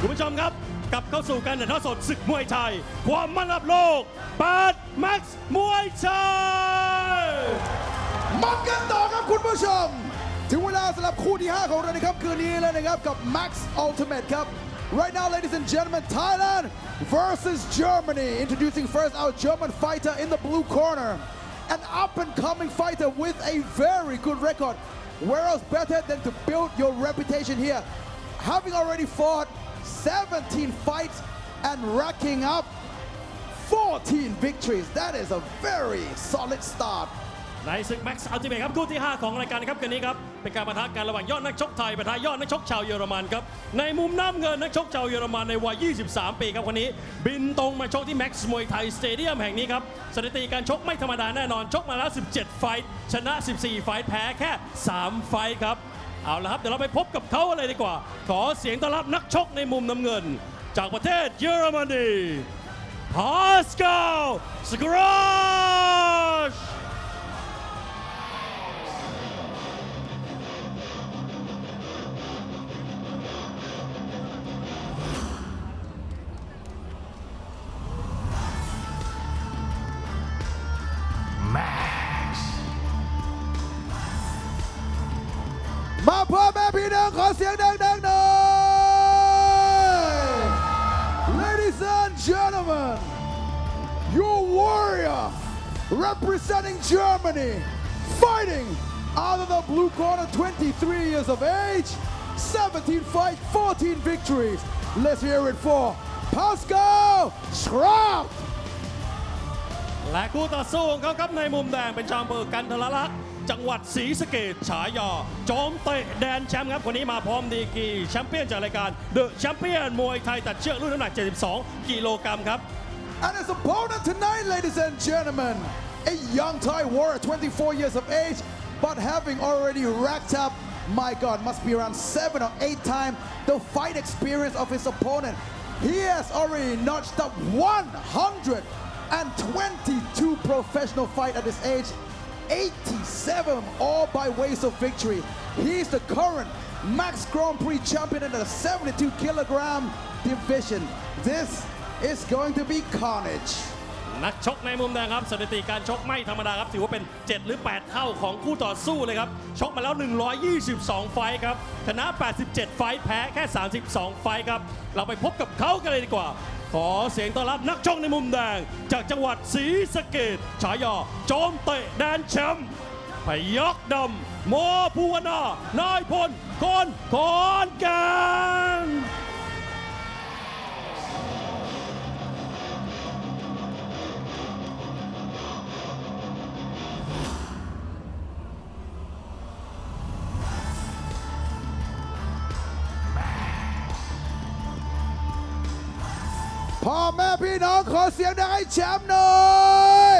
คุณผู้ชมครับกลับเข้าสู่การถ่ายทอดสดศึกมวยไทย ความมันระดับโลกปาดแม็กซ์มวยไทยมันกันต่อครับคุณผู้ชม ถึงเวลาสำหรับคู่ที่ 5 ของเราในค่ำคืนนี้แล้วนะครับ กับ Max Ultimate ครับ Right now, ladies and gentlemen, Thailand versus Germany. Introducing first our German fighter in the blue corner. An up and coming fighter with a very good record. Where else better than to build your reputation here? Having already fought 17 fights and racking up 14 victories. That is a very solid start. ในศึกแม็กซ์อัลติเมทครับคู่ที่ 5 ของรายการนะครับกันนี้ครับเป็นการปะทะกันระหว่างยอดนักชกไทยปะทะยอดนักชกชาวเยอรมันครับในมุมน้ำเงินนักชกชาวเยอรมันในวัย 23 ปีครับคนนี้ บินตรงมาชกที่แม็กซ์มวยไทยสเตเดียมแห่งนี้ครับสถิติการชกไม่ธรรมดาแน่นอนชกมาแล้ว 17 ไฟท์ชนะ 14 ไฟท์แพ้แค่ 3 ไฟท์ครับ เอาละครับเดี๋ยวเราไปพบกับเขาเลยดีกว่า ขอเสียงต้อนรับนักชกในมุมน้ำเงิน จากประเทศเยอรมนีพาสกาลสกราช งขอเสียงดังๆหน่อย Ladies and gentlemen your warrior representing Germany fighting out of the blue corner 23 years of age 17 fights 14 victories let's hear it for Pascal Schrapp และคู่ต่อสู้ของเขาครับในมุมแดงเป็นชาวอำเภอกันทรลักษณ์จังหวัดศรีสะเกดฉายาโจอมเตะแดนแชมป์ครับคนนี้มาพร้อมดีกรีแชมเปี้ยนจากรายการเดอะแชมเปี้ยนมวยไทยตัดเชือกรุ่นน้ำหนัก 72 กิโลกรัมครับ And his opponent tonight, ladies and gentlemen, a young Thai warrior, 24 years of age, but having already racked up, my God, must be around seven or eight times the fight experience of his opponent. He has already notched up 100. 122 professional fight at this age, 87 all by ways of victory. He's the current Max Grand Prix champion in the 72 kilogram division. This is going to be carnage. นักชกในมุมแดงครับสถิติการชกไม่ธรรมดาครับถือว่าเป็น 7 หรือ 8 เท่าของคู่ต่อสู้เลยครับ ชกมาแล้ว 122 ไฟครับชนะ 87 ไฟแพ้แค่ 32 ไฟครับ เราไปพบกับเขากันเลยดีกว่า ขอเสียงต้อนรับนักชกในมุมแดง จากจังหวัดศรีสะเกดฉายาโจอมเตะแดนแชมป์พยักดำโมภูวนานายพลคนขอนแก่น พ่อแม่พี่น้องขอเสียงดังให้แชมป์หน่อย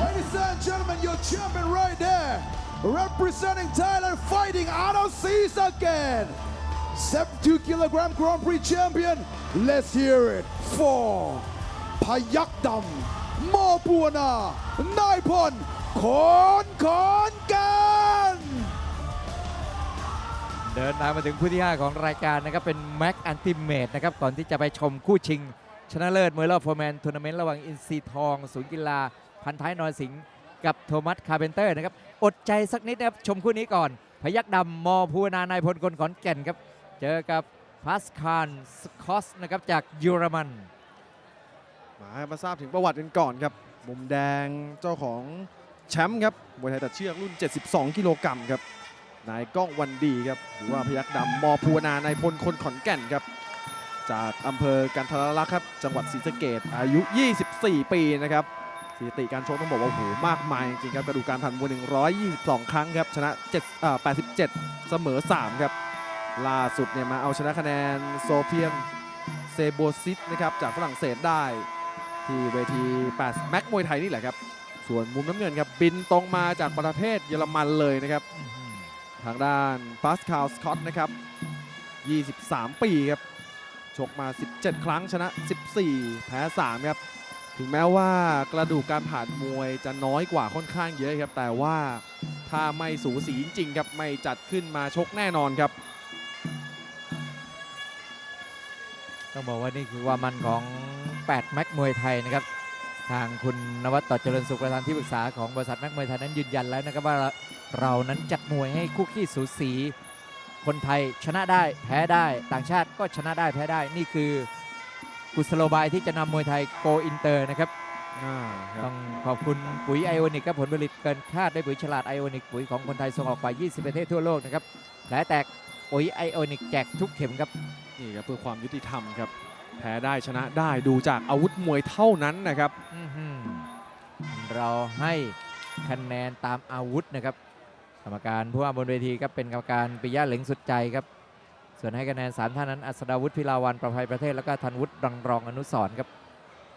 Ladies and gentlemen, your champion right there, representing Thailand, fighting out of Seas again. 72 kilogram Grand Prix champion. Let's hear it for พยักดำมอปัวนานายพลขอนขอน เดินทางมาถึงคู่ที่ 5 ของรายการนะครับเป็นแม็กอันติเมตนะครับก่อนที่จะไปชมคู่ชิง ชนะเลิศมวยรอบโฟร์แมนทัวร์นาเมนต์ระหว่างอินซีทองศูนย์กีฬา พันท้ายนอยสิงห์กับโทมัสคาร์เพนเตอร์นะครับอดใจสักนิดนะครับชมคู่นี้ก่อน พยักดำมอภูนานายพลคนขอนแก่นครับ เจอกับพาสคาลสคอสนะครับจากเยอรมัน มาให้มาทราบถึงประวัติกันก่อนครับมุมแดงเจ้าของแชมป์ครับมวยไทยตัดเชือกรุ่น 72 กิโลกรัมครับ นายก้องวันดีครับหรือว่าพยักดำมอภูนานายพลคนขอนแก่นครับ จากอำเภอกันทรลักษณ์ครับ จังหวัดศรีสะเกดอายุ 24 ปีนะครับสถิติการชกต้องบอกว่าโอ้โหมากมายจริงครับกระดูกการผ่านมวย122 ครั้งครับ ชนะ7อ่า87 เสมอ 3 ครับ ล่าสุดเนี่ยมาเอาชนะคะแนนโซเฟียนเซโบซิสนะครับจากฝรั่งเศสได้ที่เวที8แม็กมวยไทยนี่แหละครับ ส่วนมุมน้ำเงินครับบินตรงมาจากประเทศเยอรมันเลยนะครับ ทางด้านปาสคาลสกอตนะครับ 23 ปีครับ ชกมา 17 ครั้งชนะ 14 แพ้ 3 ครับ ถึงแม้ว่ากระดูกการผ่านมวยจะน้อยกว่าค่อนข้างเยอะครับ แต่ว่าถ้าไม่สูสีจริงๆครับ ไม่จัดขึ้นมาชกแน่นอนครับ ต้องบอกว่านี่คือความมันของ 8 แม็กมวยไทยนะครับ ทางคุณนวัดต่อเจริญสุขประธานที่ปรึกษาของบริษัทแม็กมวยไทยนั้นยืนยันแล้วนะครับว่าเราเรานั้นจัดมวยให้คู่ขี้สูสี คนไทยชนะได้แพ้ได้ ต่างชาติก็ชนะได้แพ้ได้ นี่คือกุศโลบายที่จะนำมวยไทยโกอินเตอร์นะครับอ่าคต้รัอบงขอบคุณปุ๋ยไอโอนิกครับผลผลิตเกินคาดด้วยปุ๋ยฉลาดไอโอนิกปุ๋ยของคนไทยส่งออกกว่า20 ประเทศทั่วโลกนะครับแผลแตกปุ๋ยไอโอนิกแจกทุกเข็มครับนี่ครับเพื่อความยุติธรรมครับ แพ้ได้ชนะได้ดูจากอาวุธมวยเท่านั้นนะครับอื้อหือเราให้คะแนนตามอาวุธนะครับ กรรมการผู้ว่าบนเวทีครับเป็นกรรมการปิยะเหลงสุดใจครับ ส่วนให้คะแนนสามท่านนั้นอัศดาวุฒิพิลาวันประภัยประเทศแล้วก็ธันวุฒิรังรองอนุสรณ์ครับ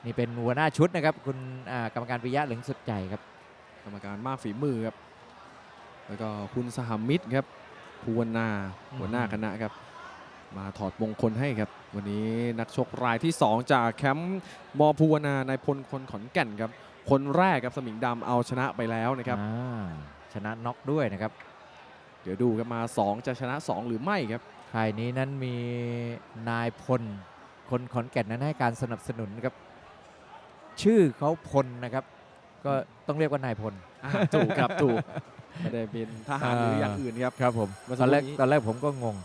นี่เป็นหัวหน้าชุดนะครับ คุณอ่ากรรมการปิยะเหลงสุดใจครับ กรรมการมากฝีมือครับ แล้วก็คุณสหมิตรครับภูวนาอืมหัวหน้าคณะครับ มาถอดมงคลให้ครับ วันนี้นักชกรายที่ 2 จากแคมป์มอภูวนานายพลคนขอนแก่นครับ คนแรกครับสมิงดำเอาชนะไปแล้วนะครับ อ่าชนะน็อกด้วยนะครับเดี๋ยวดูครับมา 2 จะชนะ 2 หรือไม่ครับ ค่ายนี้นั้นมีนายพล คนขอนแก่นนั้นให้การสนับสนุนครับ ชื่อเขาพลนะครับ ก็ต้องเรียกว่านายพล อ่าถูกครับถูกไม่ได้เป็นทหารหรืออย่างอื่นครับครับผม เมื่อตสัอกนครู่แรกนี้ ตอนแรกผมก็งง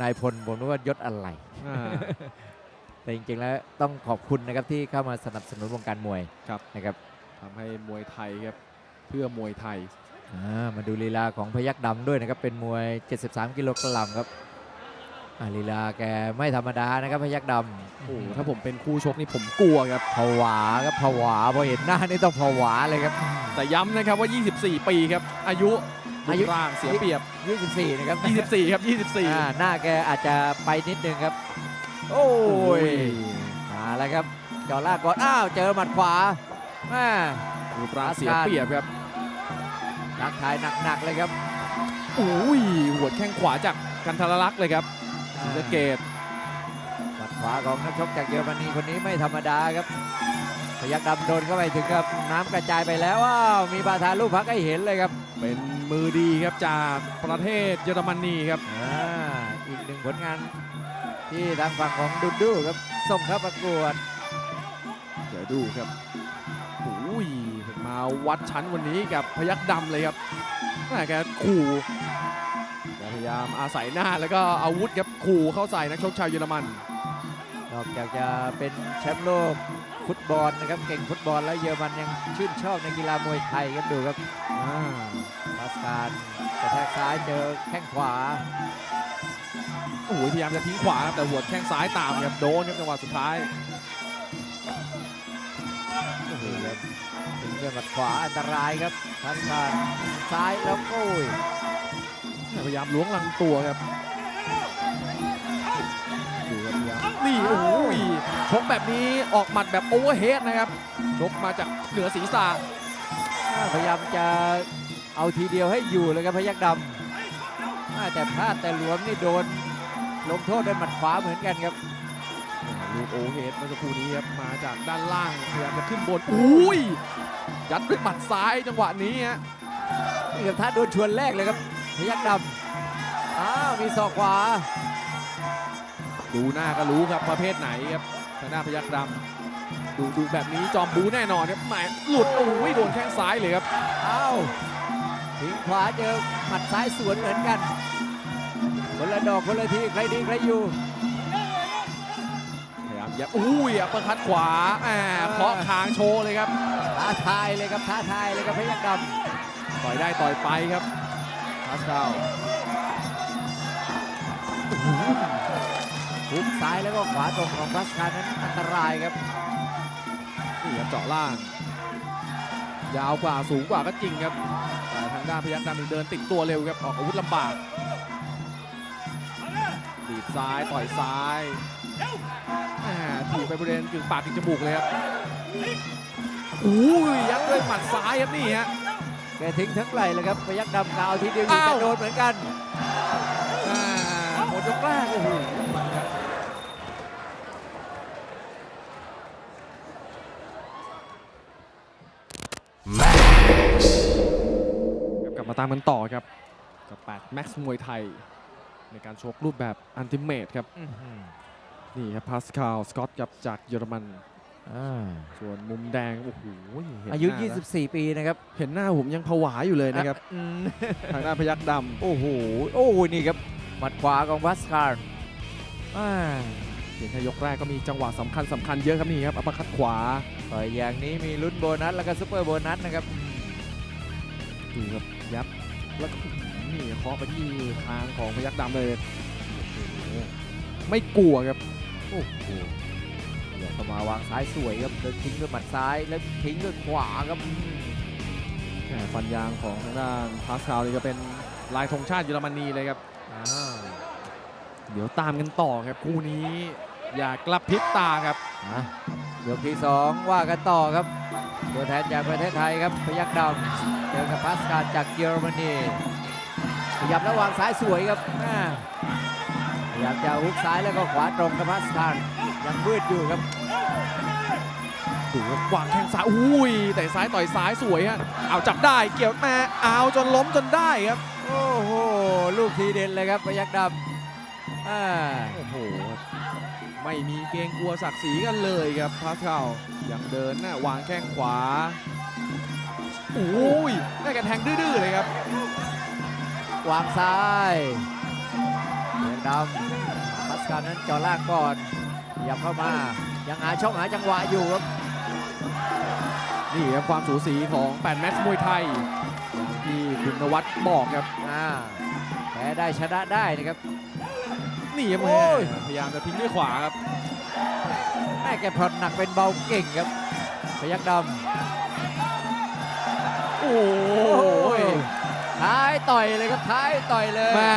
นายพลผมนึกว่ายศอะไร อ่า แต่จริงๆแล้วต้องขอบคุณนะครับที่เข้ามาสนับสนุนวงการมวยครับ นะครับทำให้มวยไทยครับ เพื่อมวยไทย อ่ามาดูลีลาของพยักดำด้วยนะครับเป็นมวย 73 กิโลกรัมครับอ่าลีลาแกไม่ธรรมดานะครับพยักดำโอ้โหถ้าผมเป็นคู่ชกนี่ผมกลัวครับผวาครับผวาพอเห็นหน้านี่ต้องผวาเลยครับแต่ย้ำนะครับว่า 24 ปีครับ อายุอายุ รูปร่างเสียเปรียบ 24 นะครับ24 ครับ อ่า24 หน้าแกอาจจะไปนิดนึงครับ โอ้ยมาแล้วครับจอลากก่อน อ้าว เจอหมัดขวาแม่ รูปร่างเสียเปรียบครับทักทายหนักๆเลยครับอุ้ยหัวดแข้งขวาจากกันทรลักษณ์เลยครับศรีสะเกด หมัดขวาของนักชกจากเยอรมนีคนนี้ไม่ธรรมดาครับ พยักดำโดนเข้าไปถึงกับน้ำกระจายไปแล้วว้าวมีบาทาลูกพักให้เห็นเลยครับเป็นมือดีครับจากประเทศเยอรมนีครับอ่าอีกหนึ่งผลงาน ที่ทางฝั่งของดุดดูครับส่งเข้าประกวดเดี๋ยวดูครับอุ้ยมาวัดชั้นวันนี้กับพยักดำเลยครับแม่แกขู่พยายามอาศัยหน้าแล้วก็อาวุธครับขู่เข้าใส่นักชกชาวเยอรมันนอกจากจะเป็นแชมป์โลก ฟุตบอลนะครับเก่งฟุตบอลแล้วเยอรมันยังชื่นชอบในกีฬามวยไทยครับดูครับอ่าพาสการกระแทกซ้ายเจอแข้งขวาโอ้โหพยายามจะทิ้งขวาครับแต่หัวดแข้งซ้ายตามครับโดนครับจังหวะสุดท้ายโอ้โหครับถึงด้วยหมัดขวาอันตรายครับพาสการซ้ายแล้วโอ้ยพยายามล้วงลำตัวครับดูครับพยายามนี่โอ้โห ชกแบบนี้ออกหมัดแบบโอเวอร์เฮดนะครับ ชกมาจากเหนือศีรษะพยายามจะเอาทีเดียวให้อยู่เลยครับพยักดำอ่าแต่พลาดแต่หลวมนี่โดนลงโทษด้วยหมัดขวาเหมือนกันครับลูกโอเวอร์เฮดเมื่อสักครู่นี้ครับมาจากด้านล่างพยายามจะขึ้นบนอุ้ยยัดด้วยหมัดซ้ายจังหวะนี้ฮะนี่ครับท่าโดนชวนแรกเลยครับพยักดำอ้าวมีศอกขวา ดูหน้าก็รู้ครับประเภทไหนครับทางหน้าพยักดำดูดูแบบนี้จอมบูแน่นอนครับแหมหลุดโอ้ยโดนแข้งซ้ายเลยครับอ้าวทิ้งขวาเจอหมัดซ้ายสวนเหมือนกันคนละดอกคนละทีใครดีใครอยู่พยายามยับอุ้ยอัปเปอร์คัดขวาแหมเคาะคางโชว์เลยครับท้าทายเลยครับท้าทายเลยครับพยักดต่อยได้ต่อยไปครับพาสคาลำหุกซ้ายแล้วก็ขวาตรงของพัสคานั้นอันตรายครับนี่ครับเจาะล่าง ยาวกว่าสูงกว่าก็จริงครับ แต่ทางด้านพยัคฆ์ดำนี่เดินติดตัวเร็วครับออกอาวุธลำบากดีดซ้ายต่อยซ้ายแหมถีบไปบริเวณกึ่งปากกึ่งจมูกเลยครับอุ้ยยัดด้วยหมัดซ้ายครับนี่ฮะแกทิ้งทั้งไหลเลยครับพยักดำกาวทีเดียวอยู่อ้าวจะโดนเหมือนกันอ่าหมดยกแรกโอ้โหครับกลับ มาตามกันต่อครับ กับ8 Max มวยไทย ในการชกรูปแบบอันติเมตครับอื้อหือนี่ครับพาสคาลสกอตครับจากเยอรมัน อ่าส่วนมุมแดง โอ้โหเห็นอายุ หน้แล้ว24 ปีนะครับเห็นหน้าผมยังผวาอยู่เลยนะครับ อืมทางด้านพยักดโอ้โห โอ้โห นี่ครับ หมัดขวาของพัสคาร์อ่าำเพียงแค่ยกแรกก็มีจังหวะสำคัญสำคัญเยอะครับนี่ครับอัปเปอร์คัดขวาต่อยอย่างนี้มีลุ้นโบนัส แล้วก็ซุปเปอร์โบนัสนะครับ ดูครับ ยับ แล้วก็นี่เคาะไปที่ทางของพยักดำเลยโอ้โหไม่กลัวครับ โอ้โหเดี๋ยวก็มาวางซ้ายสวยครับเดินทิ้งด้วยหมัดซ้ายแล้วทิ้งด้วยขวาครับอืมแหม่ฟันยางของทางด้านพาสคาลนี่ก็เป็นลายธงชาติเยอรมนีเลยครับอ่าเดี๋ยวตามกันต่อครับคู่นี้อย่ากลับพริบตาครับอะยกที่สองว่ากันต่อครับ ตัวแทนจากประเทศไทยครับพยักดำ เจอกับพัสคาร์จากเยอรมนีขยับแล้ววางซ้ายสวยครับอ่าพยายามจะฮุกซ้ายแล้วก็ขวาตรงกับพัสคาร์ยังมืดอยู่ครับดูครับวางแข้งซ้ายอุ้ยแต่ซ้ายต่อยซ้ายสวยฮะเอาจับได้เกี่ยวแม่เอาจนล้มจนได้ครับ โอ้โหลูกทีเด็ดเลยครับพยักดำอ่าโอ้โหไม่มีเกรงกลัวศักดิ์ศรีกันเลยครับพาสคาลยังเดินนะวางแข้งขวา อุ้ยน่าแกแทงดื้อๆเลยครับ วางซ้ายพยักดำพัสคาร์นั้นจ่อล่างก่อนขยับเข้ามา ยังหาช่องหาจังหวะอยู่ครับ นี่ครับความสูสีของ8แมตช์มวยไทยอย่างที่คุณนวัดบอกครับอ่าแพ้ได้ชนะได้นะครับ นี่ครับโอ้ยแม่พยายามจะทิ้งด้วยขวาครับแม่แกผ่อนหนักเป็นเบาเก่งครับพยักดโอ้ำ โหท้ายต่อยเลยครับท้ายต่อยเลยแม่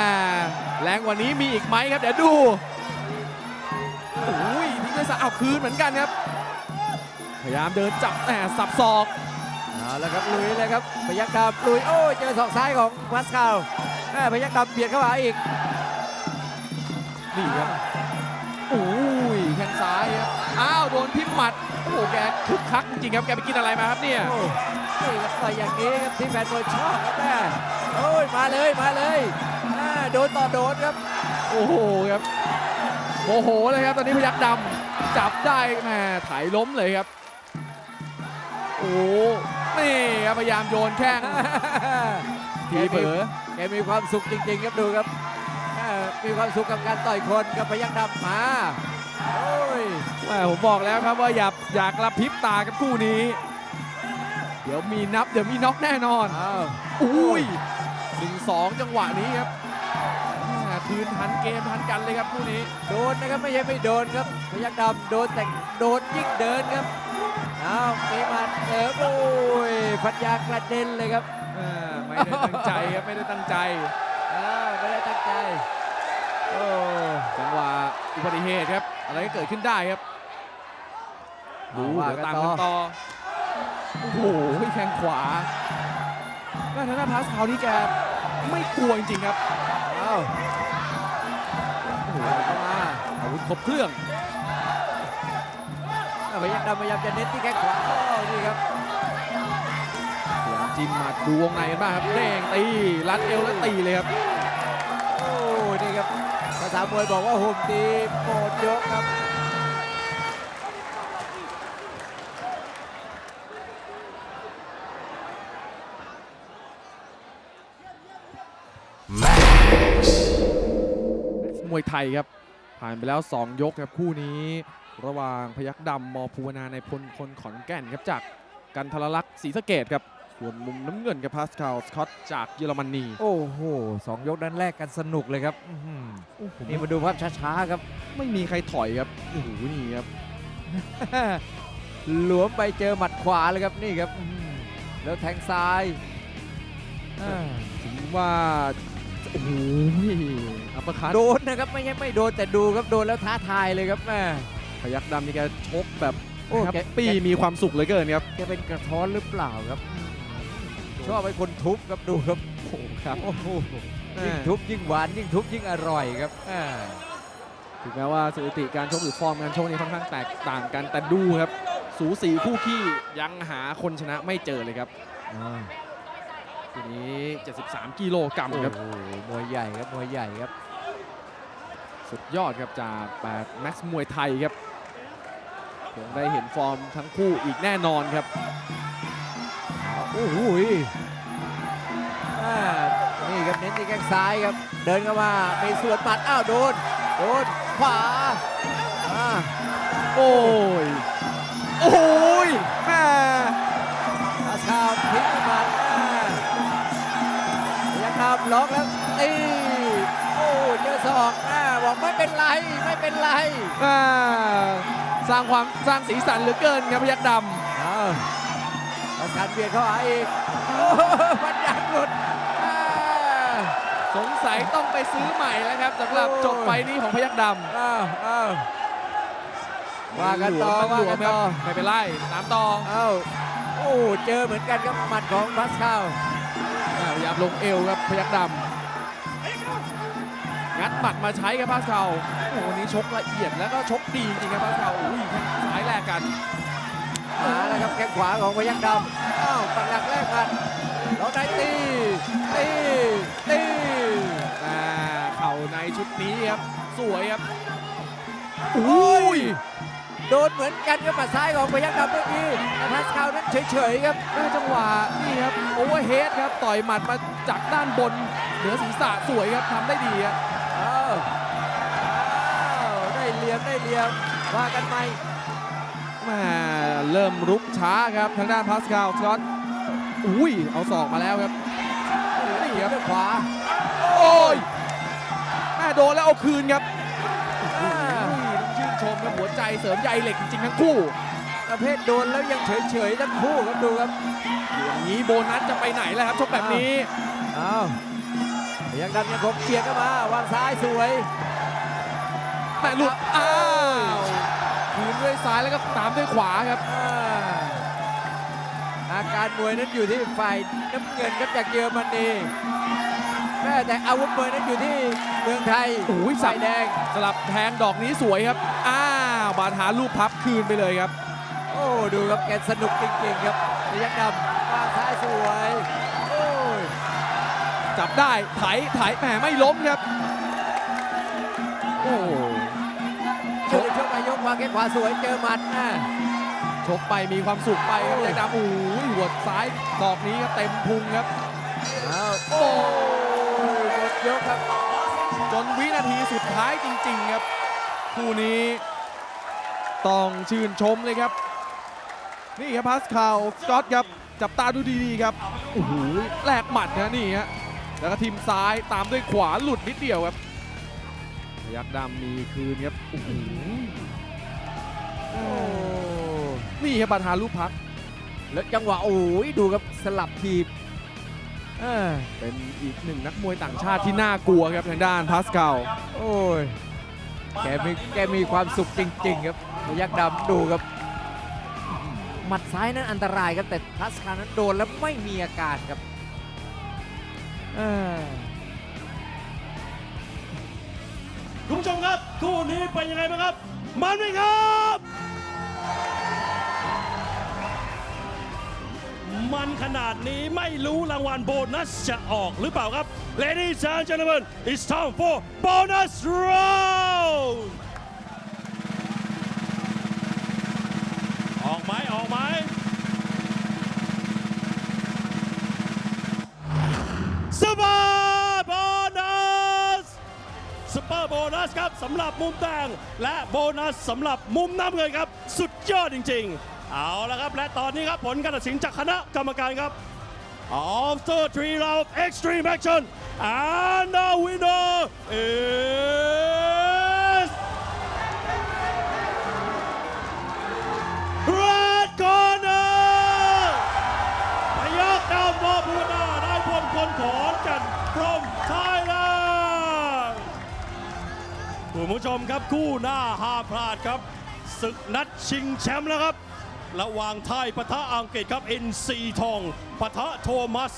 แรงกว่านี้มีอีกไหมครับเดี๋ยวดูโอ้ยทิ้งด้วยซ้ายเอาคืนเหมือนกันครับ พยายามเดินจับแต่สับศอกเอาละครับลุยเลยครับพยักดำลุยโอ้ยเจอศอกซ้ายของพัสคาลแม่พยักดำเบียดเข้ามาอีกนี่ครับโอ้ยแข้งซ้ายครับอ้าวโดนทิ่มหมัดโอ้โหแกคึกคักจริงๆครับแกไปกินอะไรมาครับเนี่ยโอ้ นี่ครับต่อยอย่างนี้ครับที่แฟนมวยชอบครับแม่โอ้ยมาเลยมาเลยอ่าโดนต่อโดนครับ โอ้โหครับโมโหเลยครับตอนนี้พยักดำจับได้แหมถ่ายล้มเลยครับ โอ้นี่ครับพยายามโยนแข้งทีเผลอแกมีความสุขจริงๆครับดูครับอ่ามีความสุขกับการต่อยคนกับพยักดำมาโอ้ยแหม่ผมบอกแล้วครับว่าอย่าอยากระพริบตากับคู่นี้ เดี๋ยวมีนับเดี๋ยวมีน็อกแน่นอน อ้าวอุ้ยหนึ่งสองจังหวะนี้ครับแหม่คืนทันเกมทันกันเลยครับคู่นี้ โดนนะครับไม่ใช่ไม่โดนครับพยักดำโดนแต่โดนยิ่งเดินครับอ้าวมีหมัดเออโอ้ยพันยากระเด็นเลยครับ อ่าไม่ได้ตั้งใจครับ ไม่ได้ตั้งใจ อ้าวไม่ได้ตั้งใจโอ้จังหวะอุบัติเหตุครับ อะไรก็เกิดขึ้นได้ครับดูเอาว่าเดี๋ยวกันตามต่อกันต่อ โอ้โหแข้งขวาแม่ทางด้านพาสคาวนี่แกไม่กลัวจริงๆครับอ้าวโอ้โหเข้ามาอาวุธครบเครื่องอ้าวพยักดำพยายามจะเน้นที่แข้งขวาโอ้นี่ครับพยายามจิ้มหมัดดูวงในกันบ้างครับเด้งตีรัดเอวแล้วตีเลยครับ โอ้นี่ครับภาษามวยบอกว่าโฮมตีโหมดยกครับ มวยไทยครับ ผ่านไปแล้ว 2 ยกครับคู่นี้ ระหว่างพยักดำมภูวนาในพลคนขอนแก่นครับจากกันทรลักษณ์ศรีสะเกดครับส่วนมุมน้ำเงินกับพาสคาลสกอตจากเยอรมนีโอ้โหสองยกนั้นแรกกันสนุกเลยครับอื้อหือนี่นี่มาดูภาพช้าๆครับ ไม่มีใครถอยครับโอ้โหนี่ครับ หลวมไปเจอหมัดขวาเลยครับนี่ครับอื้อหือแล้วแทงซ้ายอ่าถึงว่า โอ้โหอัปเปอร์คัตโดนนะครับไม่ใช่ไม่โดนแต่ดูครับโดนแล้วท้าทายเลยครับแม่พยักดำนี่แกชกแบบโอ้แฮปแกปี้แก มีความสุขเหลยเกินครับจะเป็นกระท้อนหรือเปล่าครับ ชอบไปคนทุบครับดูครับโอ้โหครับโอ้โหแม่ยิ่งทุบยิ่งหวานยิ่งทุบยิ่งอร่อยครับอ่าถึงแม้ว่าสถิติการชกหรือฟอร์มการชกนี่ค่อนข้างแตกต่างกันแต่ดูครับ สูสีคู่ขี้ยังหาคนชนะไม่เจอเลยครับ ทีนี้ 73 กิโลกรัมโอ้ครับโหมวยใหญ่ครับ มวยใหญ่ครับ สุดยอดครับจากแปดแม็กซ์มวยไทยครับคงได้เห็นฟอร์มทั้งคู่อีกแน่นอนครับ โอ้โหยอ่านี่ครับเน้นที่แข้งซ้ายครับ เดินเข้ามามีสวนหมัด อ้าว โดน โดน ขวาอ่าโอ้ย โอ้ย ล็อกแล้วตีโอ้เจอศอกอ่าบอกไม่เป็นไรไม่เป็นไรอ่าสร้างความสร้างสีสันเหลือเกินครับพยักดอ้าวพาสคาลเบียดเข้าหาอีกโอ้มันยังหลุดอ่าำสงสัยต้องไปซื้อใหม่แล้วครับสำหรับโอ้ยจบไฟล์นี้ของพยักดำอ้าวอ้าวว่ากันต่อหลว่าวกัมนครัต่อ ไม่เป็นไรตามต่อ เอ้าโอ้เจอเหมือนกันครับหมัดของพาสคาลอ่าพ ยายามลงเอวครับพยักดำงัดหมัดมาใช้ครับพาสเกาโอ้โหวันนี้ชกละเอียดแล้วก็ชกดีจริงครับพาสเกาอุ้ยแข้งซ้ายแลกกันมาแล้วครับแข้งขวาของพยัคฆ์ดำอ้าวปักหลักแรกกันเราได้ตีตีตีอ่าเข่าในชุดนี้ครับสวยครับอุ้ย โดนเหมือนกันกับหมัดซ้ายของพยัคฆ์ดำเมื่อกี้แต่พาสคาลนั้นเฉยๆครับได้จังหวะนี่ครับโอเวอร์เฮดครับต่อยหมัดมาจากด้านบน เหนือศีรษะสวยครับทำได้ดีครับอ้าวอ้าวได้เหลี่ยมได้เหลี่ยมว่ากันไหมแหม่เริ่มรุกช้าครับทางด้านพาสคาลสกอตอุ้ยเอาศอกมาแล้วครับนี่ครับด้วยขวา โอ้ยแม่โดนแล้วเอาคืนครับ ครับหัวใจเสริมใยเหล็กจริงๆทั้งคู่ ประเภทโดนแล้วยังเฉยๆทั้งคู่ครับดูครับอย่างนี้โบนัสจะไปไหนล่ะครับชกแบบนี้อ้าวพยัคฆ์ดำยังคงเกียร์เข้ามาวางซ้ายสวยแม่หลุดอ้าวคืนด้วยซ้ายแล้วก็ตามด้วยขวาครับอ่าอาการมวยนั้นอยู่ที่ฝ่ายน้ำเงินครับจากเยอรมนีแม่แต่อาวุธมวยนั้นอยู่ที่เมืองไทยโอ้ยสัฝ่าบยแดงสลับแทงดอกนี้สวยครับอ้าว บาดหาลูกพับคืนไปเลยครับ โอ้ดูครับแกสนุกจริงๆครับพยักดำวางซ้ายสวยโอ้ยจับได้ไถไถแหมไม่ล้มครับ โอ้ช่วงช่วงนายกวางแข้งขวาสวยเจอหมัดนะชกไปมีความสุขไปครับเลยดำโอ้ยหัวซ้ายดอกนี้ครับเต็มพุงครับอ้าวโอ้ยหมดยกครับ จนวินาทีสุดท้ายจริง ๆ ครับคู่นี้ ต้องชื่นชมเลยครับ นี่ครับพาสคาลสกอตครับ จับตาดูดีๆครับโอ้โหแลกหมัดนะนี่ฮะแล้วก็ทีมซ้ายตามด้วยขวาหลุดนิดเดียวครับพยักดำมีคืนครับโอ้โหโอ้นี่ครับบาทาลูกพัก แล้วจังหวะโอ้ยดูครับสลับทีบอ่าเป็นอีกหนึ่งนักมวยต่างชาติที่น่ากลัวครับทางด้านพาสคาลโอ้ยแกมีแกมีความสุขจริง ๆ ครับ พยักดำดูครับหมัดซ้ายนั้นอันตรายครับแต่ทัสคานั้นโดนแล้วไม่มีอาการครับอ่าคุณผู้ชมครับคู่นี้เป็นยังไงบ้างครับมันไหมครับ มันขนาดนี้ไม่รู้รางวัลโบนัสจะออกหรือเปล่าครับ Ladies and gentlemen it's time for bonus round สำหรับมุมแดงและโบนัสสำหรับมุมน้ำเงินครับ สุดยอดจริง ๆ เอาละครับ และตอนนี้ครับผลการตัดสินจากคณะกรรมการครับ After three round extreme action and the winner is Red Corner พยักดำมอบูนาได้พลคนขอนกัน from Thailand คุณผู้ชมครับคู่หน้าห้าพลาดครับศึกนัดชิงแชมป์แล้วครับ ระหว่างไทยปะทะอังกฤษครับอินซีทองปะทะโทมัส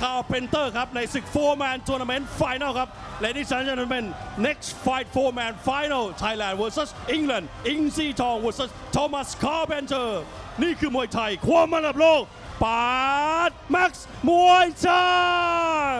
คาร์เพนเตอร์ครับในศึก 4-man tournament final ครับ Ladies and gentlemen next fight 4-man final Thailand versus England อินซีทอง versus Thomas Carpenter นี่คือมวยไทยความมันระดับโลกปาดแม็กซ์มวยไทย